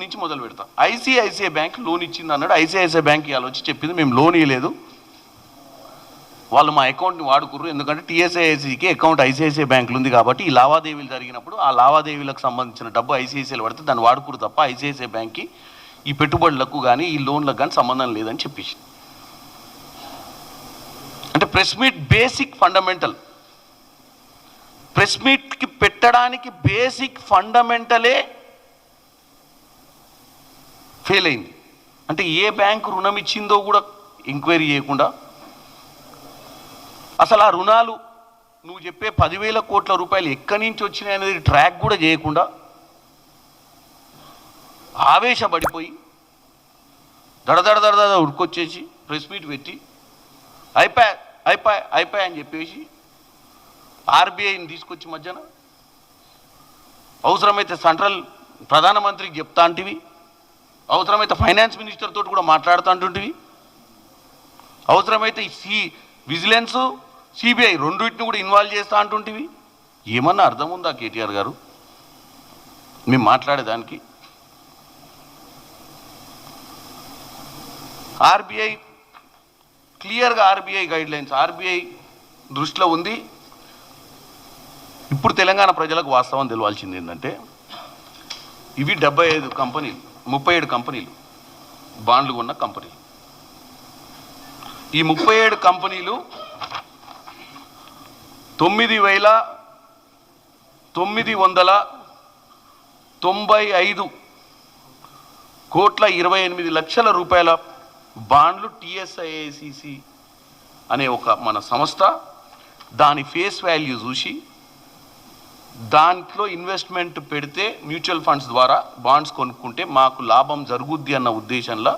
నుంచి మొదలు పెడతాం. ఐసిఐసిఐ బ్యాంక్ లోన్ ఇచ్చింది అన్నాడు. ఐసిఐసిఐ బ్యాంక్ ఇవాళ వచ్చి చెప్పింది మేము లోన్ ఇవ్వలేదు వాళ్ళు మా అకౌంట్ని వాడుకుర్రు. ఎందుకంటే టీఎస్ఐఐసికి అకౌంట్ ఐసిఐసిఐ బ్యాంకులు ఉంది కాబట్టి ఈ లావాదేవీలు జరిగినప్పుడు ఆ లావాదేవీలకు సంబంధించిన డబ్బు ఐసిఐసిఐలు పడితే దాన్ని వాడుకురు తప్ప ఐసిఐసిఐ బ్యాంక్కి ఈ పెట్టుబడులకు కానీ ఈ లోన్లకు కానీ సంబంధం లేదని చెప్పేసి. అంటే press meet basic fundamental. Press మీట్కి పెట్టడానికి బేసిక్ ఫండమెంటలే ఫెయిల్ అయింది. అంటే ఏ బ్యాంకు రుణం ఇచ్చిందో కూడా ఎంక్వైరీ చేయకుండా అసలు ఆ రుణాలు నువ్వు చెప్పే పదివేల కోట్ల రూపాయలు ఎక్కడి నుంచి వచ్చినాయి అనేది ట్రాక్ కూడా చేయకుండా ఆవేశపడిపోయి దడదడ దడదడ ఉడుకొచ్చేసి ప్రెస్ మీట్ పెట్టి అయిపోయా అయిపోయా అయిపోయా అని చెప్పేసి ఆర్బీఐని తీసుకొచ్చి మధ్యన అవసరమైతే సెంట్రల్ ప్రధానమంత్రికి చెప్తా అంటివి. అవసరమైతే ఫైనాన్స్ మినిస్టర్ తోటి కూడా మాట్లాడుతూ అవసరమైతే సి విజిలెన్స్ సిబిఐ రెండింటిని కూడా ఇన్వాల్వ్ చేస్తా అంటుంటివి. ఏమన్నా అర్థం ఉందా కేటీఆర్ గారు? మేము మాట్లాడేదానికి. ఆర్బీఐ క్లియర్గా ఆర్బీఐ గైడ్ లైన్స్ ఆర్బీఐ దృష్టిలో ఉంది. ఇప్పుడు తెలంగాణ ప్రజలకు వాస్తవం తెలవాల్సింది ఏంటంటే ఇవి డెబ్బై ఐదు కంపెనీలు. ముప్పై ఏడు కంపెనీలు బాండ్లు ఉన్న కంపెనీలు. ఈ ముప్పై ఏడు కంపెనీలు తొమ్మిది వేల తొమ్మిది వందల తొంభై ఐదు కోట్ల ఇరవై ఎనిమిది లక్షల రూపాయల బాండ్లు టిఎస్ఐఏసిసి అనే ఒక మన సంస్థ దాని ఫేస్ వాల్యూ చూసి దాంట్లో ఇన్వెస్ట్మెంట్ పెడితే మ్యూచువల్ ఫండ్స్ ద్వారా బాండ్స్ కొనుక్కుంటే మాకు లాభం జరుగుద్ది అన్న ఉద్దేశంలో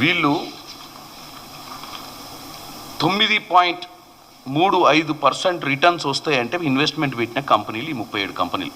వీళ్ళు తొమ్మిది పాయింట్ మూడు ఐదు పర్సెంట్ రిటర్న్స్ వస్తాయంటే ఇన్వెస్ట్మెంట్ పెట్టిన కంపెనీలు ఈ ముప్పై ఏడు కంపెనీలు.